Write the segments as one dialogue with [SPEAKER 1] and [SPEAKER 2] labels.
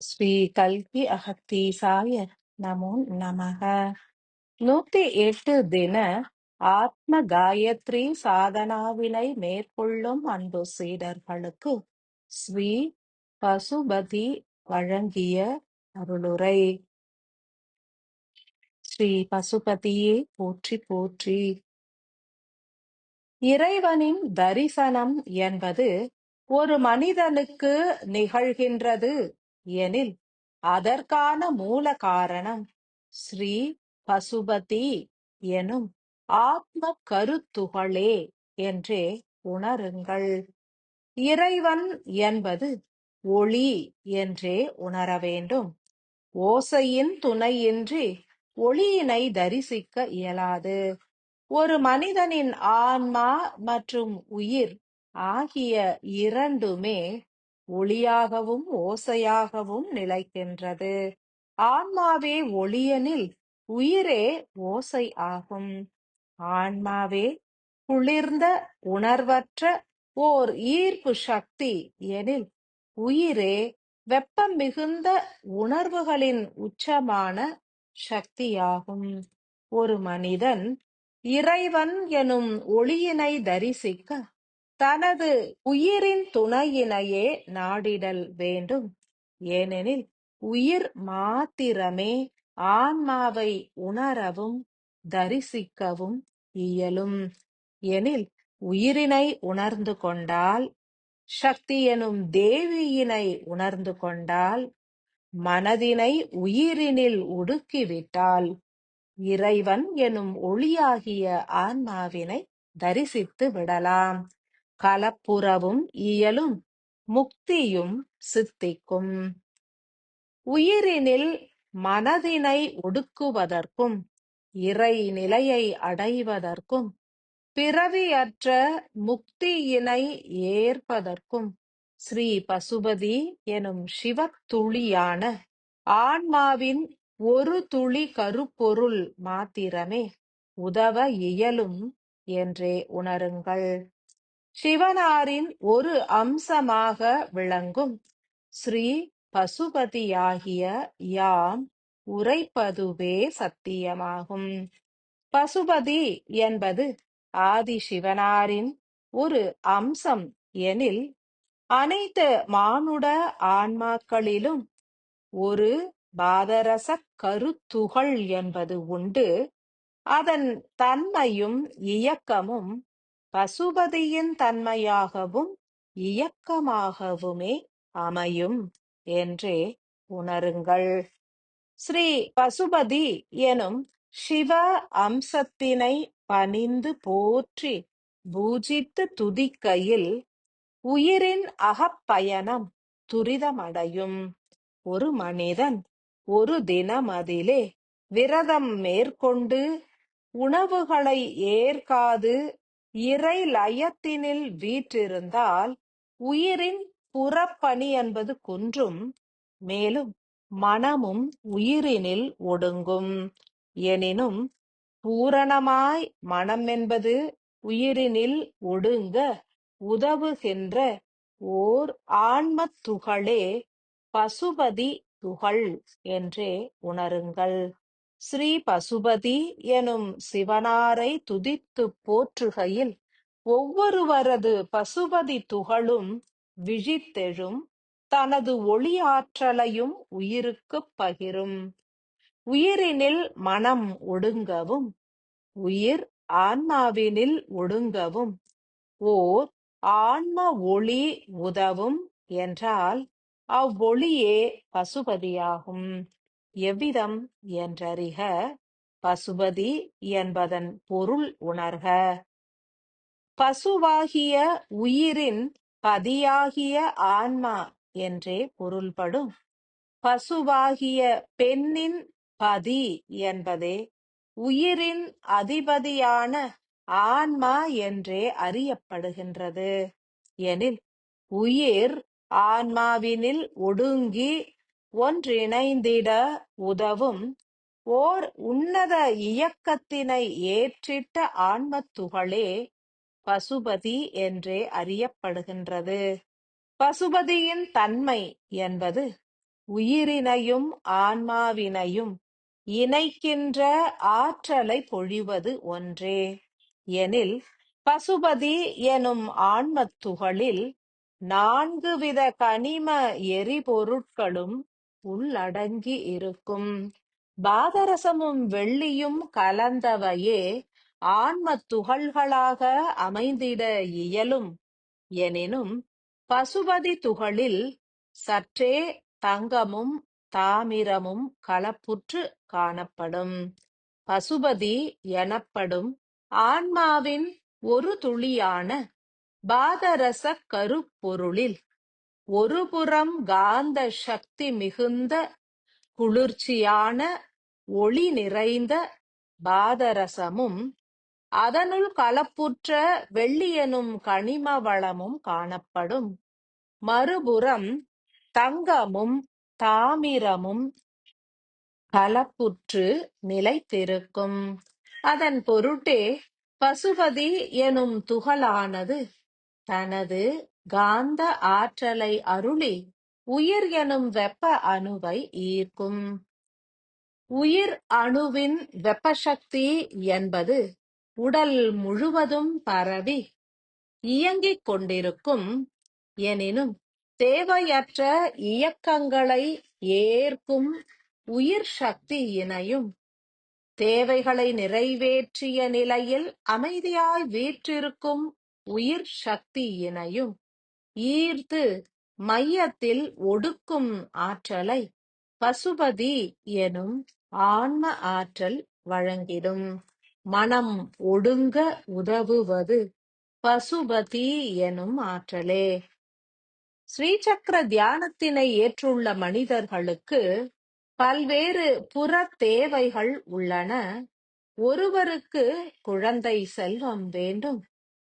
[SPEAKER 1] ஸ்ரீ ஸ்ரீ அகத்தி அகத்தீசாய நமோ நமக நூத்தி எட்டு தின ஆத்ம காயத்ரி சாதனாவினை மேற்கொள்ளும் அன்பு சீடர்களுக்கு ஸ்ரீ பசுபதி வழங்கிய அருளுரை. ஸ்ரீ பசுபதியே போற்றி போற்றி. இறைவனின் தரிசனம் என்பது ஒரு மனிதனுக்கு நிகழ்கின்றது. எனில் அதற்கான மூல காரணம் ஸ்ரீ பசுபதி எனும் ஆத்ம கருத்துகளே என்றே உணருங்கள். இறைவன் என்பது ஒளி என்றே உணர வேண்டும். ஓசையின் துணையின்றி ஒளியினை தரிசிக்க இயலாது. ஒரு மனிதனின் ஆன்மா மற்றும் உயிர் ஆகிய இரண்டுமே ஒளியாகவும் ஓசையாகவும் நிலைக்கின்றது. ஆன்மாவே ஒளியெனில் உயிரே ஓசை ஆகும். ஆன்மாவே குளிர்ந்த உணர்வற்ற ஓர் ஈர்ப்பு சக்தி எனில் உயிரே வெப்பம் மிகுந்த உணர்வுகளின் உச்சமான சக்தியாகும். ஒரு மனிதன் இறைவன் எனும் ஒளியினை தரிசிக்க தனது உயிரின் துணையினையே நாடிடல் வேண்டும். ஏனெனில் உயிர் மாத்திரமே ஆன்மாவை உணரவும் தரிசிக்கவும் இயலும். எனில் உயிரினை உணர்ந்து கொண்டால் சக்தி எனும் தேவியினை உணர்ந்து கொண்டால் மனதினை உயிரினில் ஒடுக்கிவிட்டால் இறைவன் எனும் ஒளியாகிய ஆன்மாவினை தரிசித்து விடலாம். கலப்புறவும் இயலும் முக்தியும் சித்திக்கும். உயிரினில் மனதினை ஒடுக்குவதற்கும் இறை நிலையை அடைவதற்கும் பிறவியற்ற முக்தியினை ஏற்பதற்கும் ஸ்ரீ பசுபதி எனும் சிவத்துளியான ஆன்மாவின் ஒரு துளி கருப்பொருள் மாத்திரமே உதவ இயலும் என்றே உணருங்கள். சிவனாரின் ஒரு அம்சமாக விளங்கும். ஸ்ரீ பசுபதியாகிய யாம் உரைப்பதுவே சத்தியமாகும். பசுபதி என்பது ஆதி சிவனாரின் ஒரு அம்சம் எனில் அனைத்து மானுட ஆன்மாக்களிலும் ஒரு பாதரச கருத்துகள் என்பது உண்டு. அதன் தன்மையும் இயக்கமும் பசுபதியின் தன்மையாகவும் இயக்கமாகவுமே அமையும் என்றே உணருங்கள். ஸ்ரீ பசுபதி எனும் சிவ அம்சத்தினை பணிந்து போற்றி பூஜித்து துதிக்கையில் உயிரின் அகப்பயணம் துரிதமடையும். ஒரு மனிதன் ஒரு தினமதிலே விரதம் மேற்கொண்டு உணவுகளை ஏற்காது இறை லயத்தினில் வீற்றிருந்தால் உயிரின் புறப்பணி என்பது குன்றும் மேலும் மனமும் உயிரினில் ஒடுங்கும். எனினும் பூரணமாய் மனம் என்பது உயிரினில் ஒடுங்க உதவுகின்ற ஓர் ஆன்மத் துகளே பசுபதி துகள் என்றே உணருங்கள். ஸ்ரீ பசுபதி எனும் சிவனாரை துதித்துப் போற்றுகையில் ஒவ்வொருவரது பசுபதி துகளும் விழித்தெழும் தனது ஒளியாற்றலையும் உயிருக்குப் பகிரும். உயிரினில் மனம் ஒடுங்கவும் உயிர் ஆன்மாவினில் ஒடுங்கவும் ஓர் ஆன்ம ஒளி உதவும் என்றால் அவ்வொளியே பசுபதியாகும். எவ்விதம் என்றறிக பசுபதி என்பதன் பொருள் உணர்க. பசுவாகிய உயிரின் பதியாகிய ஆன்மா என்றே பொருள்படும். பசுவாகிய பெண்ணின் பதி என்பதே உயிரின் அதிபதியான ஆன்மா என்றே அறியப்படுகின்றது. எனில் உயிர் ஆன்மாவினில் ஒடுங்கி ஒன்றிணைந்திட உதவும். ஓர் உன்னத இயக்கத்தினை ஏற்றிட்ட ஆன்மத் துகளே பசுபதி என்றே அறியப்படுகின்றது. பசுபதியின் தன்மை என்பது உயிரினையும் ஆன்மாவினையும் இணைக்கின்ற ஆற்றலை பொழிவது ஒன்றே. எனில் பசுபதி எனும் ஆன்மத் துகளில் நான்கு வித கனிம எரிபொருட்களும் உள்ளடங்கி இருக்கும். பாதரசமும் வெள்ளியும் கலந்தவையே ஆன்ம துகள்களாக அமைந்திட இயலும். எனினும் பசுபதி துகளில் சற்றே தங்கமும் தாமிரமும் கலப்புற்று காணப்படும். பசுபதி எனப்படும் ஆன்மாவின் ஒரு துளியான பாதரச கருப்பொருளில் ஒருபுறம் காந்த சக்தி மிகுந்த குளிர்ச்சியான ஒளி நிறைந்த பாதரசமும் அதனுள் கலப்புற்ற வெள்ளியெனும் கனிம வளமும் காணப்படும். மறுபுறம் தங்கமும் தாமிரமும் கலப்புற்று நிலைத்திருக்கும். அதன் பொருட்டே பசுபதி எனும் துகளானது தனது காந்த ஆற்றலை அருளி உயிர் எனும் வெப்ப அணுவை ஈர்க்கும். உயிர் அணுவின் வெப்பசக்தி என்பது உடல் முழுவதும் பரவி இயங்கிக் கொண்டிருக்கும். எனினும் தேவையற்ற இயக்கங்களை ஏற்கும் உயிர் சக்தியினையும் தேவைகளை நிறைவேற்றிய நிலையில் அமைதியாய் வீற்றிருக்கும் உயிர் சக்தியினையும் ஈர்த்து மையத்தில் ஒடுக்கும் ஆற்றலை பசுபதி எனும் ஆன்ம ஆற்றல் வழங்கிடும். மனம் ஒடுங்க உதவுவது பசுபதி எனும் ஆற்றலே. ஸ்ரீசக்கர தியானத்தினை ஏற்றுள்ள மனிதர்களுக்கு பல்வேறு புற தேவைகள் உள்ளன. ஒருவருக்கு குழந்தை செல்வம் வேண்டும்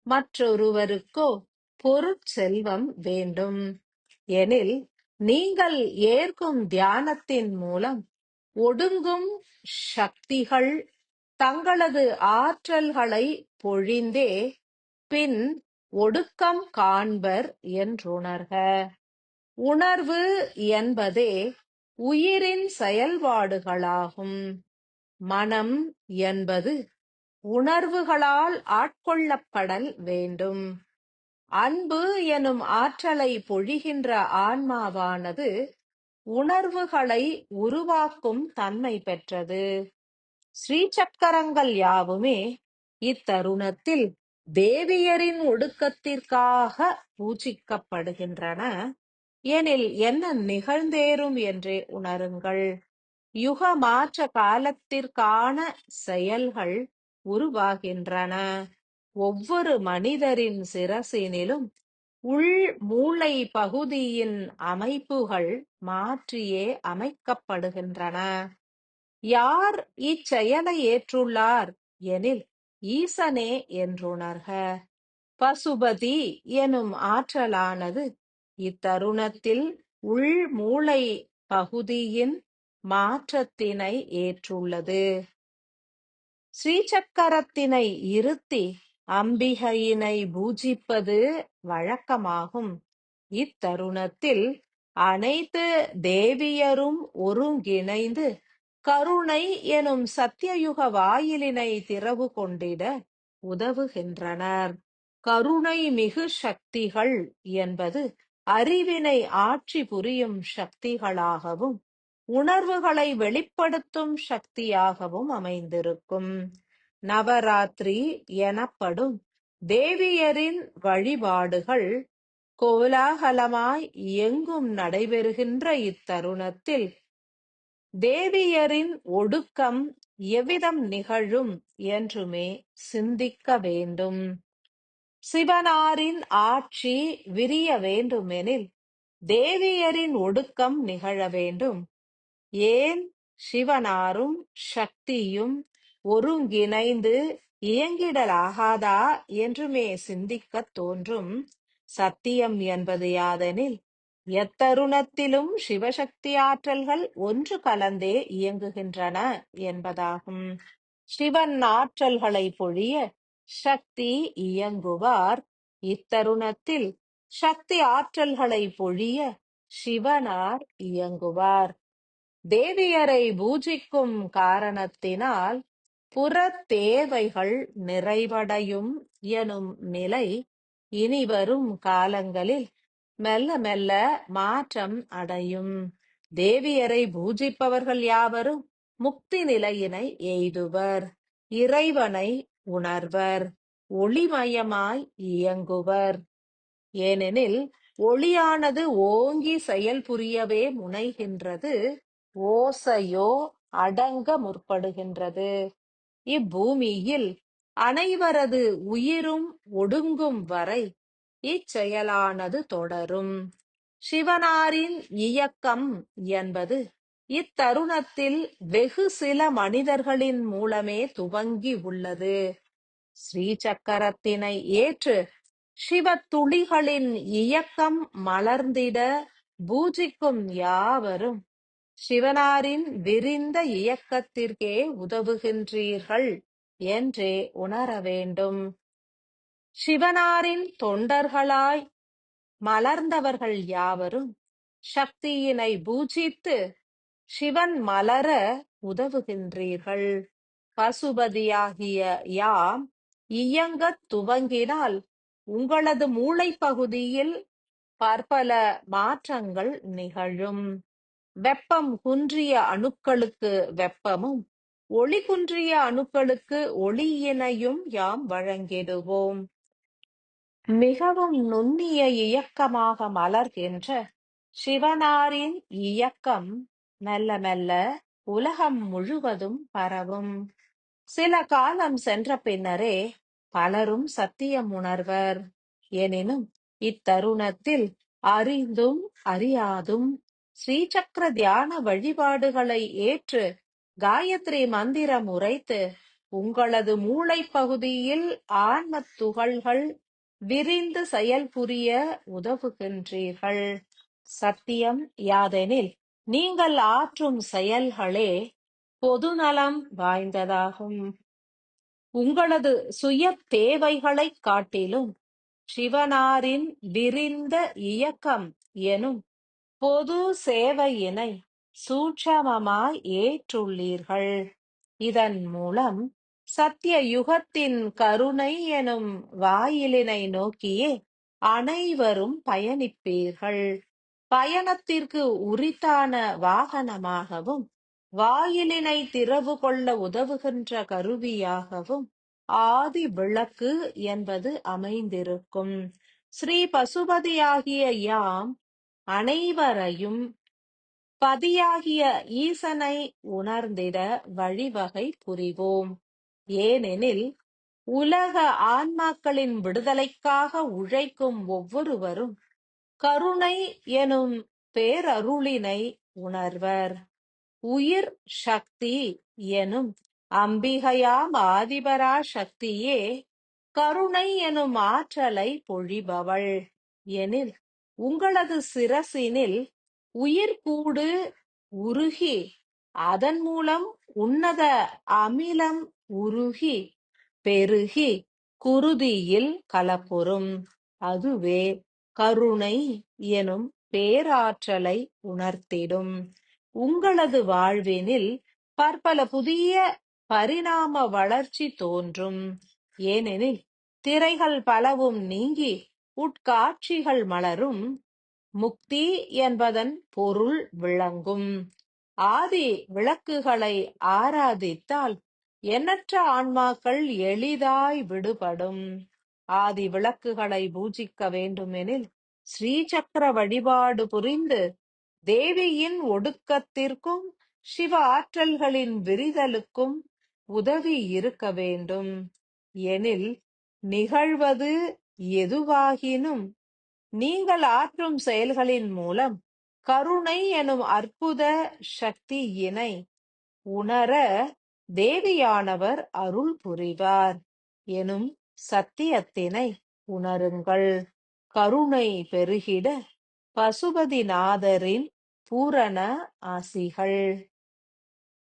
[SPEAKER 1] மற்றொருவருக்கோ பொருட்செல்வம் வேண்டும். எனில் நீங்கள் ஏற்கும் தியானத்தின் மூலம் ஒடுங்கும் சக்திகள் தங்களது ஆற்றல்களை பொழிந்தே பின் ஒடுக்கம் காண்பர் என்றுணர்க. உணர்வு என்பதே உயிரின் செயல்பாடுகளாகும். மனம் என்பது உணர்வுகளால் ஆட்கொள்ளப்படல் வேண்டும். அன்பு எனும் ஆற்றலை பொழிகின்ற ஆன்மாவானது உணர்வுகளை உருவாக்கும் தன்மை பெற்றது. ஸ்ரீசக்கரங்கள் யாவுமே இத்தருணத்தில் தேவியரின் ஒடுக்கத்திற்காக பூஜிக்கப்படுகின்றன. எனில் என்ன நிகழ்ந்தேறும் என்றே உணருங்கள். யுக மாற்ற காலத்திற்கான செயல்கள் உருவாகின்றன. ஒவ்வொரு மனிதரின் சிரசினிலும் உள் மூளை பகுதியின் அமைப்புகள் மாற்றியே அமைக்கப்படுகின்றன. யார் இச்செயலை ஏற்றுள்ளார் எனில் ஈசனே என்றுணர்க. பசுபதி எனும் ஆற்றலானது இத்தருணத்தில் உள் மூளை பகுதியின் மாற்றத்தினை ஏற்றுள்ளது. ஸ்ரீசக்கரத்தினை இருத்தி அம்பிகையினை பூஜிப்பது வழக்கமாகும். இத்தருணத்தில் அனைத்து தேவியரும் ஒருங்கிணைந்து கருணை எனும் சத்தியயுக வாயிலினை திறவு கொண்டிட உதவுகின்றனர். கருணை மிகு சக்திகள் என்பது அறிவினை ஆட்சி புரியும் சக்திகளாகவும் உணர்வுகளை வெளிப்படுத்தும் சக்தியாகவும் அமைந்திருக்கும். நவராத்திரி எனப்படும். தேவியரின் வழிபாடுகள் கோலாகலமாய் எங்கும் நடைபெறுகின்ற இத்தருணத்தில் தேவியரின் ஒடுக்கம் எவ்விதம் நிகழும் என்றுமே சிந்திக்க வேண்டும். சிவனாரின் ஆட்சி விரிய வேண்டுமெனில் தேவியரின் ஒடுக்கம் நிகழ வேண்டும். ஏன்? சிவனாரும் சக்தியும் ஒருங்கிணைந்து இயங்கிடலாகாதா என்றுமே சிந்திக்கத் தோன்றும். சத்தியம் என்பது யாதெனில் எத்தருணத்திலும் சிவசக்தி ஆற்றல்கள் ஒன்று கலந்தே இயங்குகின்றன என்பதாகும். சிவன் ஆற்றல்களை பொழிய சக்தி இயங்குவார். இத்தருணத்தில் சக்தி ஆற்றல்களை பொழிய சிவனார் இயங்குவார். தேவியரை பூஜிக்கும் காரணத்தினால் புறத் தேவைகள் நிறைவடையும் எனும் நிலை இனிவரும் காலங்களில் மெல்ல மெல்ல மாற்றம் அடையும். தேவியரை பூஜிப்பவர்கள் யாவரும் முக்தி நிலையினை எய்துவர் இறைவனை உணர்வர் ஒளிமயமாய் இயங்குவர். ஏனெனில் ஒளியானது ஓங்கி செயல் புரியவே முனைகின்றது ஓசையோ அடங்க முற்படுகின்றது. இப்பூமியில் அனைவரது உயிரும் ஒடுங்கும் வரை இச்செயலானது தொடரும். சிவனாரின் இயக்கம் என்பது இத்தருணத்தில் வெகு சில மனிதர்களின் மூலமே துவங்கி உள்ளது. ஸ்ரீ சக்கரத்தினை ஏற்று சிவத்துளிகளின் இயக்கம் மலர்ந்திட பூஜிக்கும் யாவரும் சிவனாரின் விரிந்த இயக்கத்திற்கே உதவுகின்றீர்கள் என்றே உணர வேண்டும். சிவனாரின் தொண்டர்களாய் மலர்ந்தவர்கள் யாவரும் சக்தியினை பூஜித்து சிவன் மலர உதவுகின்றீர்கள். பசுபதியாகிய யாம் இயங்கத் துவங்கினால் உங்களது மூளைப் பகுதியில் பற்பல மாற்றங்கள் நிகழும். வெப்பம் குன்றிய அணுக்களுக்கு வெப்பமும் ஒளி குன்றிய அணுக்களுக்கு ஒளியினையும் யாம் வழங்கிடுவோம். மிகவும் நுண்ணிய இயக்கமாக மலர்கின்ற சிவனாரின் இயக்கம் மெல்ல மெல்ல உலகம் முழுவதும் பரவும். சில காலம் சென்ற பின்னரே பலரும் சத்தியம் உணர்வர். எனினும் இத்தருணத்தில் அறிந்தும் அறியாதும் ஸ்ரீசக்கர தியான வழிபாடுகளை ஏற்று காயத்ரி மந்திரம் உரைத்து உங்களது மூளைப் பகுதியில் ஆன்மத் துகள்கள் விரிந்து செயல்புரிய உதவுகின்றீர்கள். சத்தியம் யாதெனில் நீங்கள் ஆற்றும் செயல்களே பொதுநலம் வாய்ந்ததாகும். உங்களது சுய தேவைகளைக் காட்டிலும் சிவனாரின் விரிந்த இயக்கம் எனும் பொது சேவையினை சூட்சமமாய் ஏற்றுள்ளீர்கள். இதன் மூலம் சத்திய யுகத்தின் கருணை எனும் வாயிலினை நோக்கியே அனைவரும் பயணிப்பீர்கள். பயணத்திற்கு உரித்தான வாகனமாகவும் வாயிலினை திறவு கொள்ள உதவுகின்ற கருவியாகவும் ஆதி விளக்கு என்பது அமைந்திருக்கும். ஸ்ரீ பசுபதியாகிய யாம் அனைவரையும் பதியாகிய ஈசனை உணர்ந்திட வழிவகை புரிவோம். ஏனெனில் உலக ஆன்மாக்களின் விடுதலைக்காக உழைக்கும் ஒவ்வொருவரும் கருணை எனும் பேரருளினை உணர்வர். உயிர் சக்தி எனும் அம்பிகையாம் ஆதிபரா சக்தியே கருணை எனும் ஆற்றலை பொழிபவள். எனில் உங்களது சிரசினில் உயிர்கூடு உருகி அதன் மூலம் உன்னத அமிலம் உருகி பெருகி குருதியில் கலப்புறும். அதுவே கருணை எனும் பேராற்றலை உணர்த்திடும். உங்களது வாழ்வினில் பற்பல புதிய பரிணாம வளர்ச்சி தோன்றும். ஏனெனில் திரைகள் பலவும் நீங்கி உட்காட்சிகள் மலரும் முக்தி என்பதன் பொருள் விளங்கும். ஆதி விளக்குகளை ஆராதித்தால் எண்ணற்ற ஆன்மாக்கள் எளிதாய் விடுபடும். ஆதி விளக்குகளை பூஜிக்க வேண்டுமெனில் ஸ்ரீசக்கர வழிபாடு புரிந்து தேவியின் ஒடுக்கத்திற்கும் சிவ ஆற்றல்களின் விரிதலுக்கும் உதவி இருக்க வேண்டும். எனில் நிகழ்வது எதுவாகினும் நீங்கள் ஆற்றும் செயல்களின் மூலம் கருணை எனும் அற்புத சக்தியினை உணர தேவியானவர் அருள் புரிவார் எனும் சத்தியத்தினை உணருங்கள். கருணை பெருகிட பசுபதிநாதரின் பூரண ஆசிகள்.